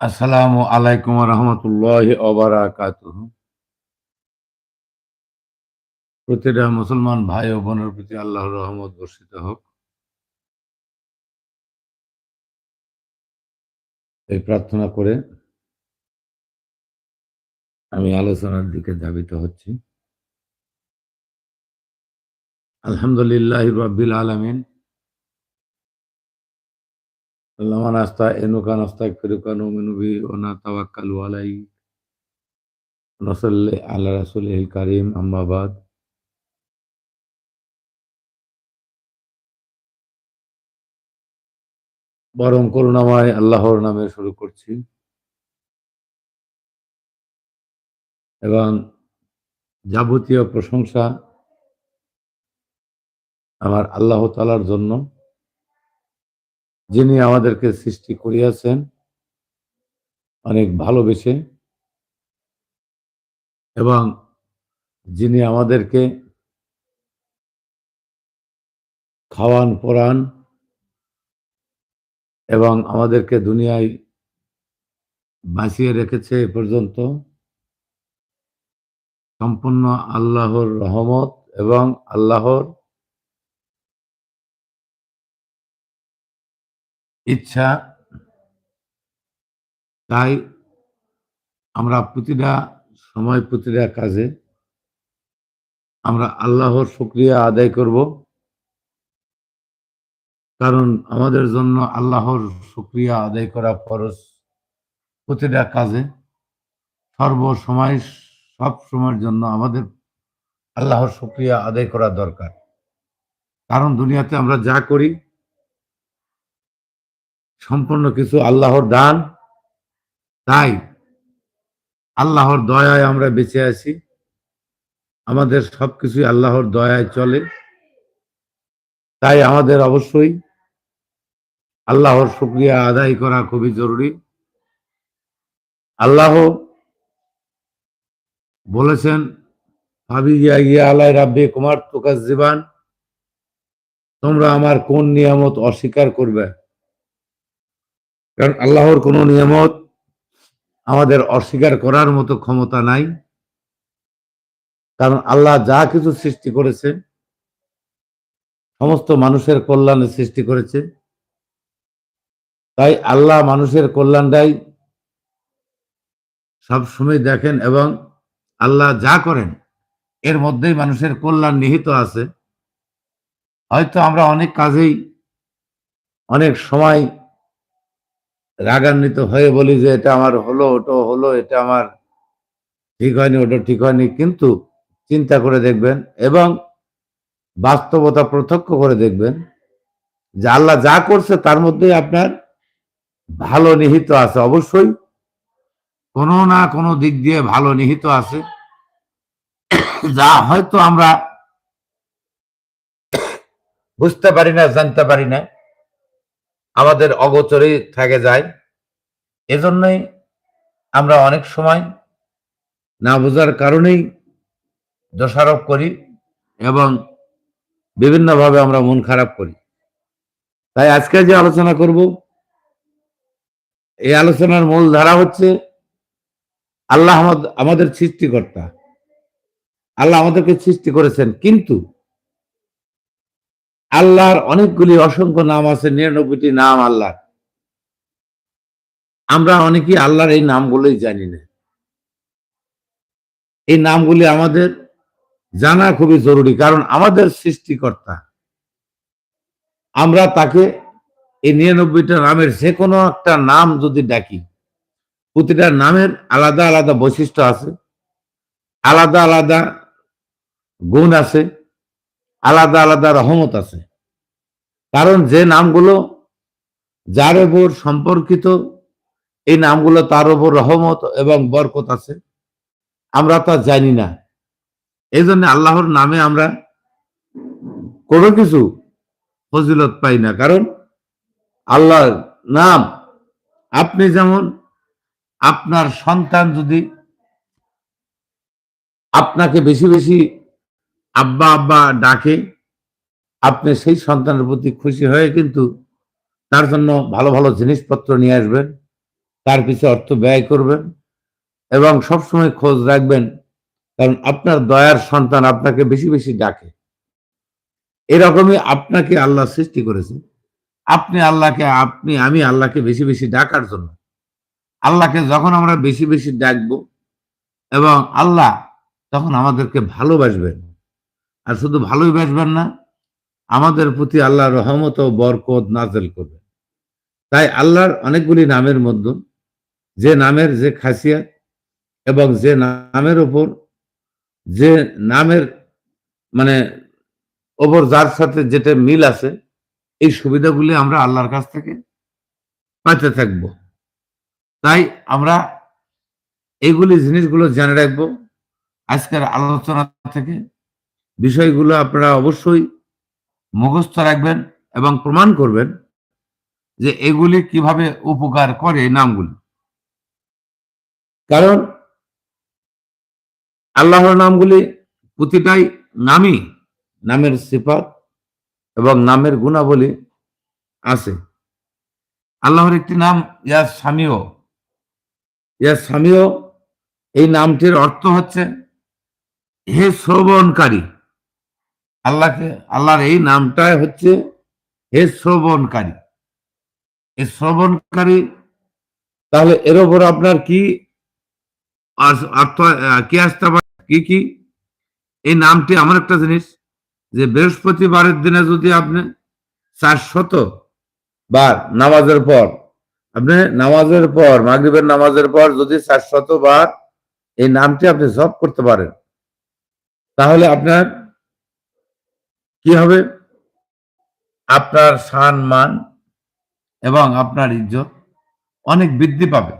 আসসালামু আলাইকুম রহমতুল্লাহ অবরাকাত প্রতিটা মুসলমান ভাই ও বোনের প্রতি আল্লাহর রহমত বর্ষিত হোক। এই প্রার্থনা করে আমি আলোচনার দিকে ধাবিত হচ্ছি। আলহামদুলিল্লাহ রব্বিল আলমিন। اللهم نستعينك نستغفرك ونؤمن به ونتوكل عليك ونصلي على رسوله الكريم أما بعد বরং করুণাময় আল্লাহর নামে শুরু করছি এবং যাবতীয় প্রশংসা আমার আল্লাহ তালার জন্য যিনি আমাদেরকে সৃষ্টি করিয়াছেন, অনেক ভালোবেসে এবং যিনি আমাদেরকে খাওয়ান, পরান এবং আমাদেরকে দুনিয়ায় বাঁচিয়ে রেখেছে এ পর্যন্ত, সম্পূর্ণ আল্লাহর রহমত এবং আল্লাহর ইচ্ছা, তাই আমরা প্রতিটা সময়, প্রতিটা কাজে আমরা আল্লাহর শুক্রিয়া আদায় করব। কারণ আমাদের জন্য আল্লাহর শুক্রিয়া আদায় করা ফরজ প্রতিটা কাজে। সর্বসময় সব সময়ের জন্য আমাদের আল্লাহর শুক্রিয়া আদায় করা দরকার। কারণ দুনিয়াতে আমরা যা করি সম্পূর্ণ কিছু আল্লাহর দান। তাই আল্লাহর দয়ায় আমরা বেঁচে আছি। আমাদের সবকিছুই আল্লাহর দয়ায় চলে। তাই আমাদের অবশ্যই আল্লাহর শুক্রিয়া আদায় করা খুবই জরুরি। আল্লাহ বলেছেন, ভাবি গিয়া গিয়া আল্লাহ রাব্বে কুমার তোকার জীবান তোমরা আমার কোন নিয়ামত অস্বীকার করবে? কারণ আল্লাহর কোনো নিয়ামত আমাদের অস্বীকার করার মতো ক্ষমতা নাই। কারণ আল্লাহ যা কিছু সৃষ্টি করেছে সমস্ত মানুষের কল্যাণে সৃষ্টি করেছে। তাই আল্লাহ মানুষের কল্যাণটাই সবসময় দেখেন এবং আল্লাহ যা করেন, এর মধ্যেই মানুষের কল্যাণ নিহিত আছে। হয়তো আমরা অনেক কাজেই অনেক সময় রাগান্বিত হয়ে বলি যে এটা আমার হলো, ওটা হলো, এটা আমার ঠিক হয়নি, ওটা ঠিক হয়নি, কিন্তু চিন্তা করে দেখবেন এবং বাস্তবতা প্রত্যক্ষ করে দেখবেন যে আল্লাহ যা করছে তার মধ্যে আপনার ভালো নিহিত আছে। অবশ্যই কোনো না কোনো দিক দিয়ে ভালো নিহিত আছে। যা হয়তো আমরা বুঝতে পারি না, জানতে পারি না আমাদের অগোচরে থেকে যায়। এজন্যই আমরা অনেক সময় না বোঝার কারণেই দোষারোপ করি এবং বিভিন্নভাবে আমরা মন খারাপ করি। তাই আজকে যে আলোচনা করব, এই আলোচনার মূল ধারা হচ্ছে আল্লাহ আমাদের সৃষ্টিকর্তা। আল্লাহ আমাদেরকে সৃষ্টি করেছেন, কিন্তু আল্লাহর অনেকগুলি অসংখ্য নাম আছে, নিরানব্বইটি নাম আল্লাহ আমরা অনেকেই আল্লাহর এই নামগুলোই জানি না। এই নামগুলি আমাদের জানা খুবই জরুরি, কারণ আমাদের সৃষ্টিকর্তা। আমরা তাকে এই নিরানব্বইটা নামের যে কোনো একটা নাম যদি ডাকি, প্রতিটা নামের আলাদা আলাদা বৈশিষ্ট্য আছে, আলাদা আলাদা গুণ আছে আলাদা আলাদা রহমত আছে। কারণ যে নামগুলো যার ওপর সম্পর্কিত, এই নামগুলো তার ওপর রহমত এবং বরকত আছে। আমরা তা জানি না। এই জন্য আল্লাহর নামে আমরা কোনো কিছু ফজিলত পাই না। কারণ আল্লাহর নাম, আপনি যেমন আপনার সন্তান যদি আপনাকে বেশি বেশি আব্বা আব্বা ডাকে, আপনি সেই সন্তানের প্রতি খুশি হয়ে কিন্তু তার জন্য ভালো ভালো জিনিসপত্র নিয়ে আসবেন, তার পিছে অর্থ ব্যয় করবেন এবং সবসময় খোঁজ রাখবেন, কারণ আপনার দয়ার সন্তান আপনাকে বেশি বেশি ডাকে। এরকমই আপনাকে আল্লাহ সৃষ্টি করেছে। আপনি আল্লাহকে, আপনি, আমি আল্লাহকে বেশি বেশি ডাকার জন্য। আল্লাহকে যখন আমরা বেশি বেশি ডাকবো এবং আল্লাহ তখন আমাদেরকে ভালোবাসবেন। আর শুধু ভালোই বাসবেন না, আমাদের প্রতি আল্লাহ রহমত ও বরকত নাজেল করবেন তাই আল্লাহর অনেকগুলি নামের মধ্যে, যে নামের যে খাসিয়াত এবং যে নামের ওপর যে নামের মানে ওপর যার সাথে যেটা মিল আছে, এই সুবিধাগুলি আমরা আল্লাহর কাছ থেকে পাইতে থাকব। তাই আমরা এইগুলি জিনিসগুলো জেনে রাখব। আজকের আলোচনা থেকে বিষয়গুলো আপনারা অবশ্যই মুখস্থ রাখবেন এবং প্রমাণ করবেন যে এগুলি কীভাবে উপকার করে নামগুলি। কারণ আল্লাহর নামগুলি প্রতিটাই নামই, নামের সিফাত এবং নামের গুণাবলী আছে। আল্লাহর একটি নাম ইয়া স্বামীও ইয়া স্বামীও এই নামটির অর্থ হচ্ছে হে শ্রবণকারী। আল্লাহকে, আল্লাহর এই নামটাই হচ্ছে হে শ্রবণকারী। এই শ্রবণকারী, তাহলে এর ওপর আপনার কি কি আসতে পারে? কি কি? এই নামটি আমার একটা জিনিস যে বৃহস্পতিবারের দিনে যদি আপনি চারশত বার নামাজের পর, আপনি নামাজের পর, মাগরিবের নামাজের পর যদি চারশত বার এই নামটি আপনি জপ করতে পারেন, তাহলে আপনার কি হবে? আপনার সান মান এবং আপনার ইজ্জত অনেক বৃদ্ধি পাবে।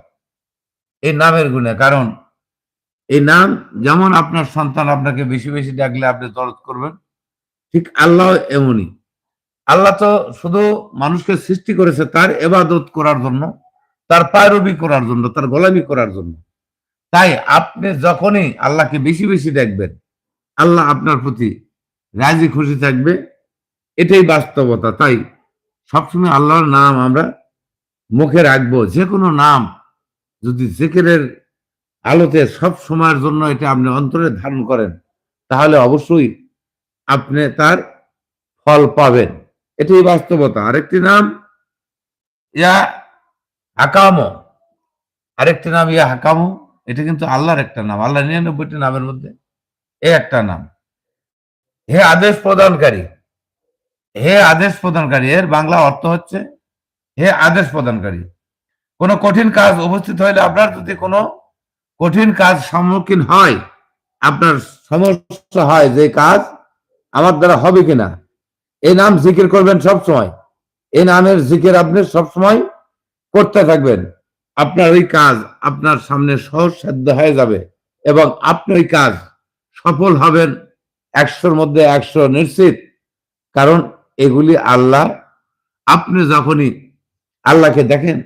এই নামের গুণে, কারণ এই নাম যেমন আপনার সন্তান আপনাকে বেশি বেশি ডাকলে আপনি দরদ করবেন, ঠিক আল্লাহ এমনই। আল্লাহ তো শুধু মানুষকে সৃষ্টি করেছে তার এবাদত করার জন্য, তার পায়রবি করার জন্য, তার গোলামি করার জন্য। তাই আপনি যখনই আল্লাহকে বেশি বেশি দেখবেন, আল্লাহ আপনার প্রতি রাজি খুশি থাকবে, এটাই বাস্তবতা। তাই সবসময় আল্লাহর নাম আমরা মুখে রাখব। যে কোনো নাম যদি জেকেরের আলোতে সব সময়ের জন্য এটা আপনি অন্তরে ধারণ করেন, তাহলে অবশ্যই আপনি তার ফল পাবেন। এটাই বাস্তবতা। আরেকটি নাম ইয়া হাকামো। আরেকটি নাম ইয়া হাকামো, এটা কিন্তু আল্লাহর একটা নাম। আল্লাহ নিরানব্বইটি নামের মধ্যে এ একটা নাম। হে আদেশ প্রদানকারী, হে আদেশ প্রদানকারী, এর বাংলা অর্থ হচ্ছে হে আদেশ প্রদানকারী। কোনো কঠিন কাজ উপস্থিত হইলে আপনার যদি কোনো কঠিন কাজ সম্মুখীন হয়, আপনার সমস্যা হয় যে কাজ আমার দ্বারা হবে কিনা। এই নাম জিকির করবেন সব সময় এই নামের জিকির আপনি সব সময় করতে থাকবেন। আপনার ওই কাজ আপনার সামনে সহজসাধ্য হয়ে যাবে এবং আপনি ওই কাজ সফল হবেন। একশোর মধ্যে একশো নিশ্চিত। কারণ এগুলি আল্লাহ, আপনি যখনই আল্লাহকে দেখেন,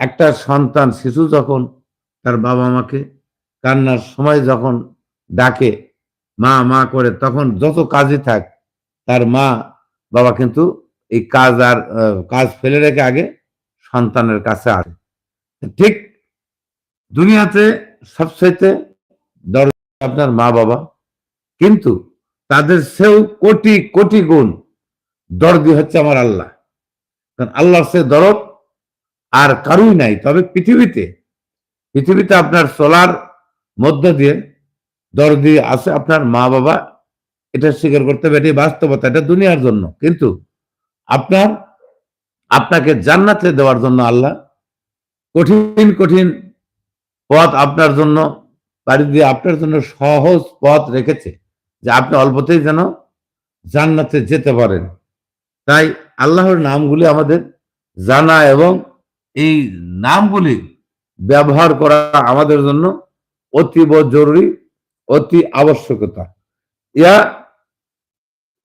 একটা সন্তান, শিশু যখন তার বাবা মাকে কান্নার সময় যখন ডাকে, মা মা করে, তখন যত কাজই থাক, তার মা, বাবা কিন্তু এই কাজ আর কাজ ফেলে রেখে আগে সন্তানের কাছে আসে। ঠিক দুনিয়াতে সবচাইতে দরজা আপনার মা, বাবা। কিন্তু তাদের সেও কোটি কোটি গুণ দরদি হচ্ছে আমার আল্লাহ। কারণ আল্লাহর সে দরদ আর কারুই নাই। তবে পৃথিবীতে পৃথিবীতে আপনার চলার মধ্য দিয়ে দরদি আছে আপনার মা বাবা, এটা স্বীকার করতে হবে, এটাই বাস্তবতা, এটা দুনিয়ার জন্য। কিন্তু আপনার, আপনাকে জান্নাতে দেওয়ার জন্য আল্লাহ কঠিন কঠিন পথ আপনার জন্য, বাড়ি দিয়ে আপনার জন্য সহজ পথ রেখেছে। যে আপনি অল্পতেই যেন জান্নাতে যেতে পারেন। তাই আল্লাহর নামগুলি আমাদের জানা এবং এই নামগুলি ব্যবহার করা আমাদের জন্য অতীব জরুরি, অতি আবশ্যকতা। ইয়া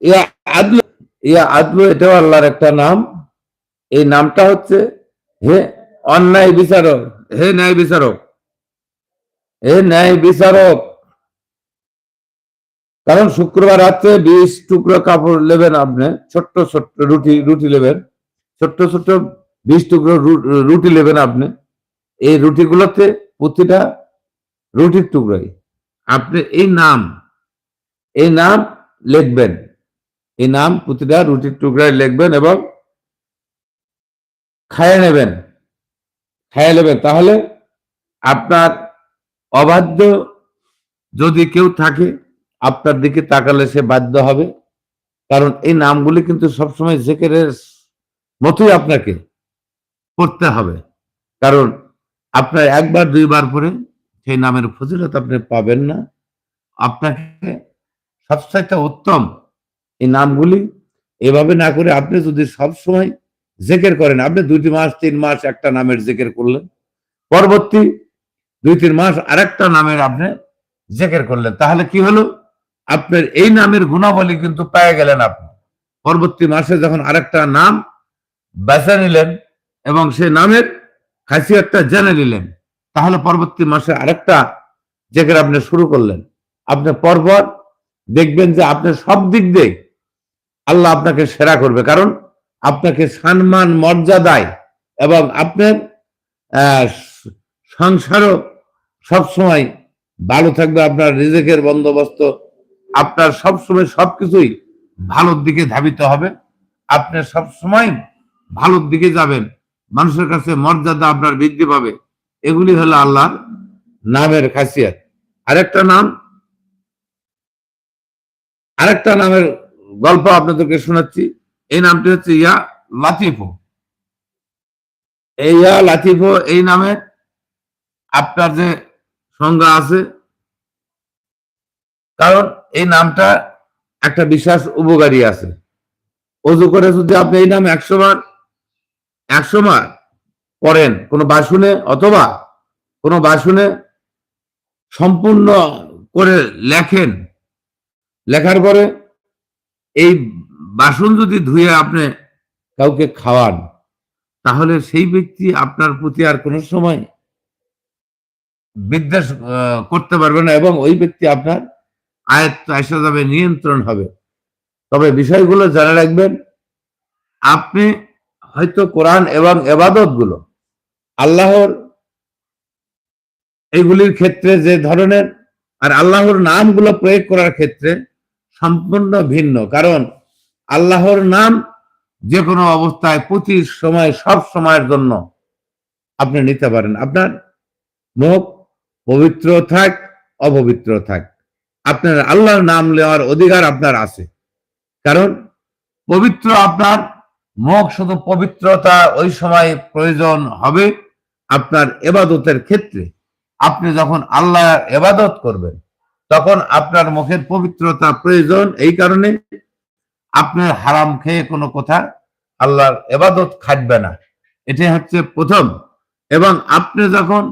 ইয়া আদল ইয়া আদল এটাও আল্লাহর একটা নাম। এই নামটা হচ্ছে হে অন্যায় বিচারক, হে ন্যায় বিচারক, হে ন্যায় বিচারক। কারণ শুক্রবার রাত্রে বিশ টুকরো কাপড় নেবেন আপনি, ছোট্ট ছোট্ট রুটি রুটি নেবেন, ছোট্ট ছোট্ট বিশ টুকরো রুটি নেবেন আপনি। এই রুটিগুলোতে প্রতিটা রুটির টুকরাই। আপনি এই নাম এই নাম লিখবেন। এই নাম প্রতিটা রুটির টুকরায় লিখবেন এবং খাইয়ে নেবেন। খাইয়ে নেবেন। তাহলে আপনার অবাধ্য যদি কেউ থাকে আপনার দিকে তাকালে সে বাধ্য হবে। কারণ এই নামগুলি কিন্তু সবসময় জেকেরের মতোই আপনাকে করতে হবে। কারণ আপনার একবার, দুইবার পরে সেই নামের ফজিলত আপনি পাবেন না। আপনাকে সবচাইতে উত্তম এই নামগুলি এভাবে না করে আপনি যদি সবসময় জেকের করেন, আপনি দুইটি মাস, তিন মাস একটা নামের জেকের করলেন, পরবর্তী দুই, তিন মাস আরেকটা নামের আপনি জেকের করলেন, তাহলে কি হলো? আপনার এই নামের গুণাবলী কিন্তু পেয়ে গেলেন আপনি। পরবর্তী মাসে যখন আরেকটা নাম বেছে নিলেন এবং সেই নামের খাসিয়াতটা জেনে নিলেন, তাহলে পরবর্তী মাসে আরেকটা জেকের আপনি শুরু করলেন। আপনি পরপর দেখবেন যে আপনি সব দিক দিয়ে আল্লাহ আপনাকে সেরা করবে। কারণ আপনাকে সম্মান, মর্যাদায় এবং আপনার সংসারও সবসময় ভালো থাকবে। আপনার রিজেকের বন্দোবস্ত আপনার সবসময় সবকিছুই ভালোর দিকে ধাবিত হবে। আপনি সবসময় ভালোর দিকে যাবেন। মানুষের কাছে মর্যাদা আপনার বৃদ্ধি পাবে। এগুলি হলো আল্লাহর নামের খাসিয়াত। আরেকটা নাম, আরেকটা নামের গল্প আপনাদেরকে শোনাচ্ছি। এই নামটি হচ্ছে ইয়া লাতিফো। এই ইয়া লাতিফো, এই নামে আপনার যে সংজ্ঞা আছে, কারণ এই নামটা একটা বিশ্বাস উপকারী আছে। অজু করে যদি আপনি এই নাম একশো বার একশো বার পড়েন, কোনো বাসনে অথবা কোনো বাসনে সম্পূর্ণ করে লেখেন, লেখার পরে এই বাসন যদি ধুয়ে আপনি কাউকে খাওয়ান, তাহলে সেই ব্যক্তি আপনার প্রতি আর কোনো সময় বিদ্বেষ করতে পারবে না এবং ওই ব্যক্তি আপনার আয়ত্ত আসা যাবে নিয়ন্ত্রণ হবে। তবে বিষয়গুলো জানা রাখবেন, আপনি হয়তো কোরআন এবং এবাদতগুলো আল্লাহর এইগুলির ক্ষেত্রে যে ধরনের আর আল্লাহর নামগুলো প্রয়োগ করার ক্ষেত্রে সম্পূর্ণ ভিন্ন। কারণ আল্লাহর নাম যে কোনো অবস্থায় প্রতি সময়, সব সময়ের জন্য আপনি নিতে পারেন। আপনার মুখ পবিত্র থাক, অপবিত্র থাক। আপনার আল্লাহর নাম নেওয়ার অধিকার আপনার আছে। কারণ পবিত্র আপনার মুখ শুধু পবিত্রতা ওই সময় প্রয়োজন হবে আপনার এবাদতের ক্ষেত্রে। আপনি যখন আল্লাহ এবাদত করবেন, তখন আপনার মুখের পবিত্রতা প্রয়োজন। এই কারণে আপনার হারাম খেয়ে কোনো কথা আল্লাহর এবাদত খাটবে না। এটাই হচ্ছে প্রথম। এবং আপনি যখন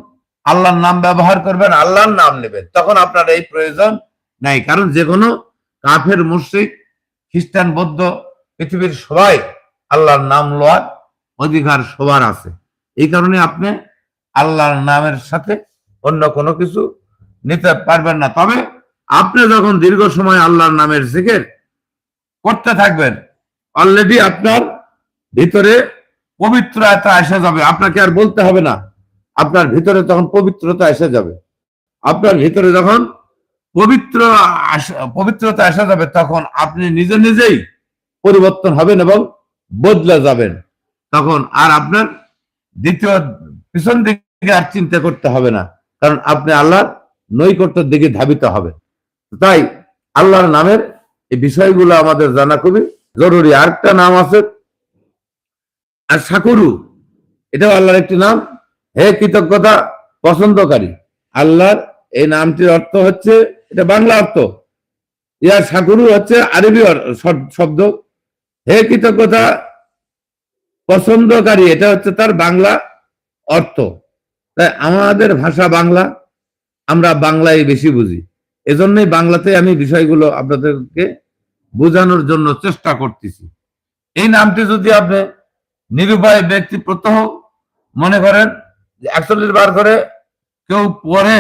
আল্লাহর নাম ব্যবহার করবেন, আল্লাহর নাম নেবেন, তখন আপনার এই প্রয়োজন নাই। কারণ যে কোনো কাফের, মুশ্রিক, খ্রিস্টান, বৌদ্ধ, পৃথিবীর সবাই আল্লাহর নাম লওয়ার অধিকার সবার আছে। এই কারণে আপনি আল্লাহর নামের সাথে অন্য কোনো কিছু নিতে পারবেন না। তবে আপনি যখন দীর্ঘ সময় আল্লাহর নামের জিকির করতে থাকবেন অলরেডি আপনার ভিতরে পবিত্রতা এসে যাবে। আপনাকে আর বলতে হবে না, আপনার ভিতরে তখন পবিত্রতা এসে যাবে। আপনার ভিতরে যখন পবিত্র পবিত্রতা আসা যাবে তখন আপনি নিজে নিজেই পরিবর্তন হবেন এবং বদলে যাবেন। তখন আর আপনার দ্বিতীয় পিছন দিকে আর চিন্তা করতে হবে না, কারণ আপনি আল্লাহর নৈকট্যের দিকে ধাবিত হবে তাই আল্লাহর নামের এই বিষয়গুলো আমাদের জানা খুবই জরুরি। আরেকটা নাম আছে আর সাকুরু এটাও আল্লাহর একটি নাম। হে কৃতজ্ঞতা, পছন্দকারী। আল্লাহর এই নামটির অর্থ হচ্ছে এটা বাংলা অর্থ। ইয়ার সাকুরু হচ্ছে আরবি শব্দ। হে কৃতজ্ঞতা, পছন্দকারী, এটা হচ্ছে তার বাংলা অর্থ। তাই আমাদের ভাষা বাংলা, আমরা বাংলায় বেশি বুঝি। এজন্যই বাংলাতে আমি বিষয়গুলো আপনাদেরকে বোঝানোর জন্য চেষ্টা করতেছি। এই নামটি যদি আপনি নিরুপায় ব্যক্তি প্রত্যহ মনে করেন একচল্লিশ বার করে কেউ পরে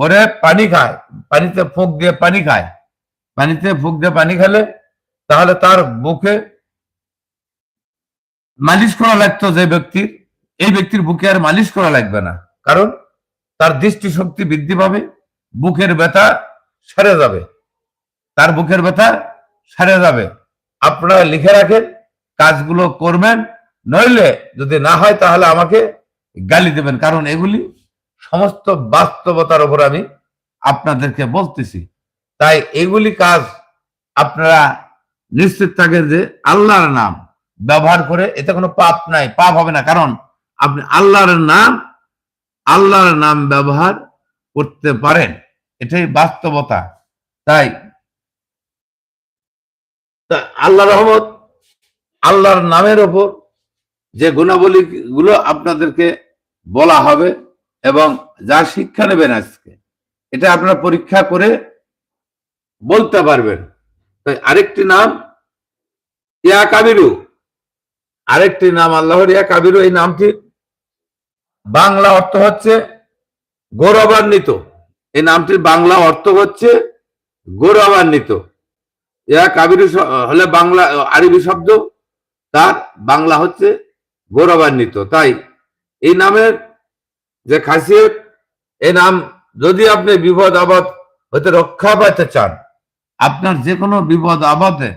পরে পানি খায়, পানিতে ফুক দিয়ে পানি খায়। পানিতে ফুক দিয়ে পানি খেলে তাহলে তার মুখে মালিশ করা লাগতো যে ব্যক্তির। এই ব্যক্তির বুকে আর মালিশ করা লাগবে না। কারণ তার দৃষ্টিশক্তি বৃদ্ধি পাবে, বুকের ব্যথা সেরে যাবে। তার বুকের ব্যথা সেরে যাবে। আপনারা লিখে রাখেন, কাজগুলো করবেন, নইলে যদি না হয় তাহলে আমাকে গালি দেবেন। কারণ এগুলি সমস্ত বাস্তবতার উপর আমি আপনাদেরকে বলতেছি। তাই এগুলি কাজ আপনারা নিশ্চিত থাকেন যে আল্লাহর নাম ব্যবহার করে এতে কোনো পাপ নাই, পাপ হবে না। কারণ আপনি আল্লাহর নাম আল্লাহর নাম ব্যবহার করতে পারেন। এটাই বাস্তবতা। তাই আল্লাহ রহমত, আল্লাহর নামের ওপর যে গুণাবলী গুলো আপনাদেরকে বলা হবে এবং যা শিক্ষা নেবেন আজকে, এটা আপনারা পরীক্ষা করে বলতে পারবেন। তাই আরেকটি নাম, ইয়া কাবিরু। আরেকটি নাম, আল্লাহর ইয়া কাবিরু, এই নামটি বাংলা অর্থ হচ্ছে গৌরবান্বিত। এই নামটির বাংলা অর্থ হচ্ছে গৌরবান্বিত। ইয়া কাবিরু হলে বাংলা, আরবি শব্দ, তার বাংলা হচ্ছে গৌরবান্বিত। তাই এই নামের যে খাসিয়ত এই নাম যদি আপনি বিপদ আপদ হতে রক্ষা পাইতে চান, আপনার যে কোনো বিপদ আপদের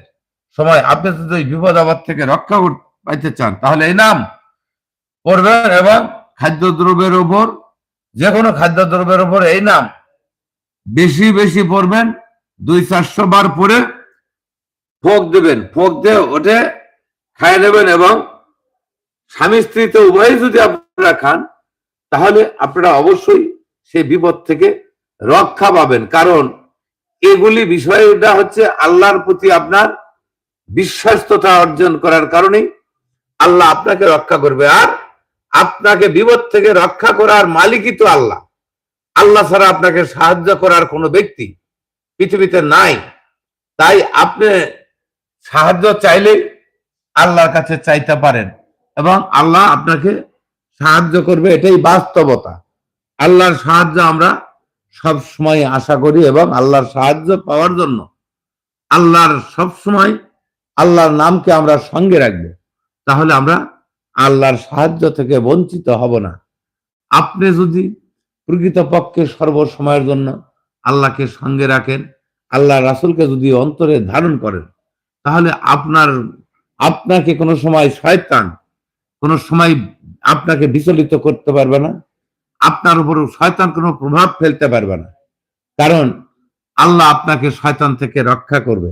সময় আপনি যদি বিপদ আপদ থেকে রক্ষা পাইতে চান, তাহলে এই নাম পড়বেন এবং খাদ্যদ্রব্যের উপর যে কোনো খাদ্যদ্রব্যের উপর এই নাম বেশি বেশি পড়বেন, দুই চারশো বার পরে ফোক দেবেন। ফোক দিয়ে ওঠে খাই নেবেন এবং স্বামী স্ত্রীতে উভয়ই যদি আপনারা খান তাহলে আপনারা অবশ্যই সেই বিপদ থেকে রক্ষা পাবেন। কারণ এগুলি বিষয়টা হচ্ছে আল্লাহর প্রতি আপনার বিশ্বাস্ততা অর্জন করার কারণেই আল্লাহ আপনাকে রক্ষা করবে। আর আপনাকে বিপদ থেকে রক্ষা করার মালিকই তো আল্লাহ। আল্লাহ ছাড়া আপনাকে সাহায্য করার কোনো ব্যক্তি পৃথিবীতে নাই। তাই আপনি সাহায্য চাইলে আল্লাহর কাছে চাইতে পারেন এবং আল্লাহ আপনাকে সাহায্য করবে, এটাই বাস্তবতা। আল্লাহর সাহায্য আমরা সব সময় আশা করি এবং আল্লাহর সাহায্য পাওয়ার জন্য। আল্লাহর সব সময় আল্লাহর নামকে আমরা সঙ্গে রাখব। তাহলে আমরা আল্লাহর সাহায্য থেকে বঞ্চিত হব না। আপনি যদি প্রকৃতপক্ষে সর্বসময়ের জন্য আল্লাহকে সঙ্গে রাখেন, আল্লাহ রাসুলকে যদি অন্তরে ধারণ করেন, তাহলে আপনার, আপনাকে কোনো সময় শয়তান, কোনো সময় আপনাকে বিচলিত করতে পারবে না, আপনার উপর শয়তান কোনো প্রভাব ফেলতে পারবে না। কারণ আল্লাহ আপনাকে শয়তান থেকে রক্ষা করবে।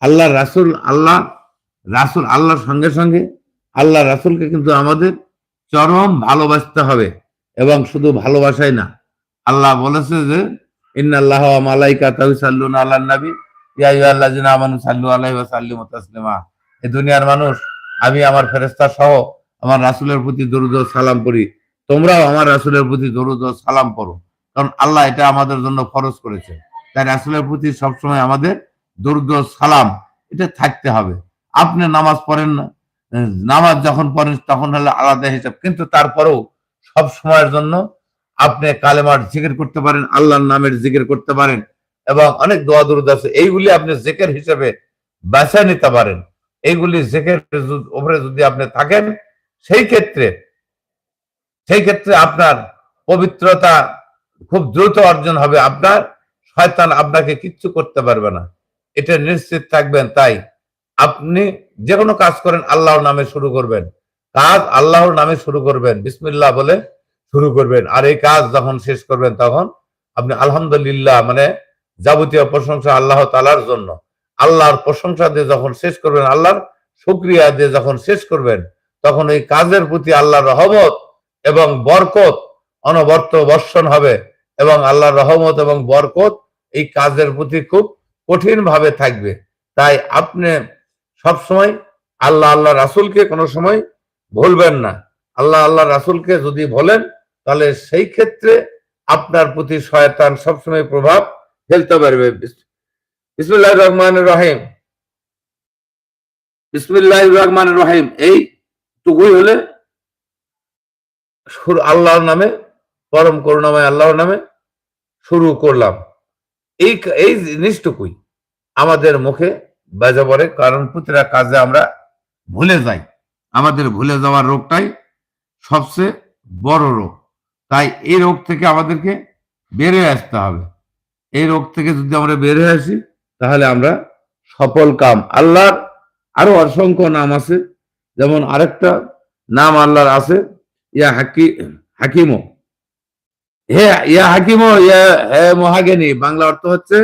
আল্লাহ রাসূল আল্লাহ, রাসূল আল্লাহর সঙ্গে সঙ্গে আল্লাহ রাসূলকে কিন্তু আমাদের চরম ভালোবাসতে হবে এবং শুধু ভালোবাসাই না। আল্লাহ বলেছে যে, ইন্নাল্লাহ ওয়া মালাইকাতাহু ইউসাল্লুনা আলান নবী। ইয়া আইয়ুহাল্লাযিনা আমানু সাল্লু দুনিয়ার মানুষ, আমি, আমার ফেরেশতা সহ আমার রাসুলের প্রতি দরুদ সালাম পড়ি। তোমরাও আমার রাসুলের প্রতি দরুদ সালাম পড়ো। কারণ আল্লাহ এটা আমাদের জন্য ফরজ করেছে। তাই রাসুলের প্রতি সবসময় আমাদের দরুদ সালাম, এটা থাকতে হবে। আপনি নামাজ পড়েন না। নামাজ যখন পড়েন, তখন হলে আলাদা হিসাব। কিন্তু তারপরেও সব সময়ের জন্য আপনি কালেমার জিকির করতে পারেন, আল্লাহর নামের জিকির করতে পারেন, এবং অনেক দোয়া দরুদ আছে। এইগুলি আপনি জেকের হিসেবে বেছে নিতে পারেন। এইগুলি জেকের উপরে যদি আপনি থাকেন সেই ক্ষেত্রে সেই ক্ষেত্রে আপনার পবিত্রতা খুব দ্রুত অর্জন হবে। আপনার শয়তান আপনাকে কিচ্ছু করতে পারবে না। এটা নিশ্চিত থাকবেন। তাই আপনি যে কোনো কাজ করেন, আল্লাহর নামে শুরু করবেন। কাজ আল্লাহর নামে শুরু করবেন। বিসমিল্লাহ বলে শুরু করবেন। আর এই কাজ যখন শেষ করবেন, তখন আপনি আলহামদুলিল্লাহ মানে যাবতীয় প্রশংসা আল্লাহ তালার জন্য। আল্লাহর প্রশংসা দিয়ে যখন শেষ করবেন, আল্লাহর শুক্রিয়া দিয়ে যখন শেষ করবেন তখন এই কাজের প্রতি আল্লাহর রহমত এবং বরকত অনবর্ত বর্ষণ হবে এবং আল্লাহর রহমত এবং বরকত এই কাজের প্রতি খুব কঠিন ভাবে থাকবে। তাই আপনি সবসময় আল্লাহ আল্লাহ রাসূলকে কোনো সময় ভুলবেন না। আল্লাহ আল্লাহ রাসূলকে যদি বলেন, তাহলে সেই ক্ষেত্রে আপনার প্রতি শয়তান সবসময় প্রভাব ফেলতে পারবে। বিসমুল্লাহ রহমান রহিম। বিসমুল্লাহ রহমান রহিম। এই টুকুই হলে আল্লাহর নামে, পরম করুণাময় আল্লাহর নামে শুরু করলাম। এই এই জিনিসটুকুই আমাদের মুখে বাজে পড়ে, কারণ প্রতিটা কাজে আমরা ভুলে যাই। আমাদের ভুলে যাওয়ার রোগটাই সবচেয়ে বড় রোগ। তাই এই রোগ থেকে আমাদেরকে বেড়ে আসতে হবে। এই রোগ থেকে যদি আমরা হয়ে আসি, তাহলে আমরা সফল কাম। আল্লাহর আরও অসংখ্য নাম আছে। যেমন আরেকটা নাম আল্লাহর আছে, ইয়া হাকি, হাকিমো। হে, ইয়া হাকিমো, ইয়া হে মহাজ্ঞানী, বাংলা অর্থ হচ্ছে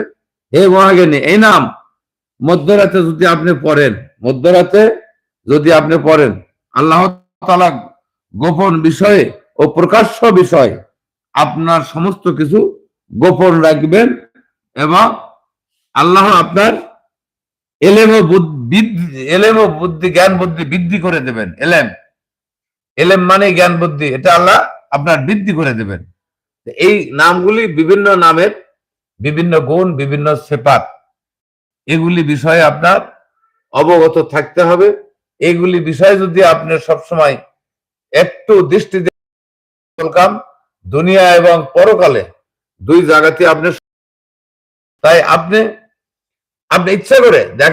হে মহাজ্ঞানী, এই নাম মধ্যরাতে যদি আপনি পড়েন, মধ্যরাতে যদি আপনি পড়েন, আল্লাহ তাআলা গোপন বিষয়ে ও প্রকাশ্য বিষয় আপনার সমস্ত কিছু গোপন রাখবেন এবং আল্লাহ আপনার এলেম বুদ্ধি এলেম ও বুদ্ধি, জ্ঞান বুদ্ধি বৃদ্ধি করে দেবেন। এলেম। এলেম মানে জ্ঞান বুদ্ধি, এটা আল্লাহ আপনার বৃদ্ধি করে দেবেন। এই নামগুলি বিভিন্ন নামের, বিভিন্ন গুণ, বিভিন্ন সেপাত। এগুলি বিষয়ে আপনার অবগত থাকতে হবে। এগুলি বিষয়ে যদি আপনি সবসময় একটু দৃষ্টি কাম দুনিয়া এবং পরকালে দুই জায়গাতে আপনি তাই আপনি আপনি ইচ্ছা করে দেখেন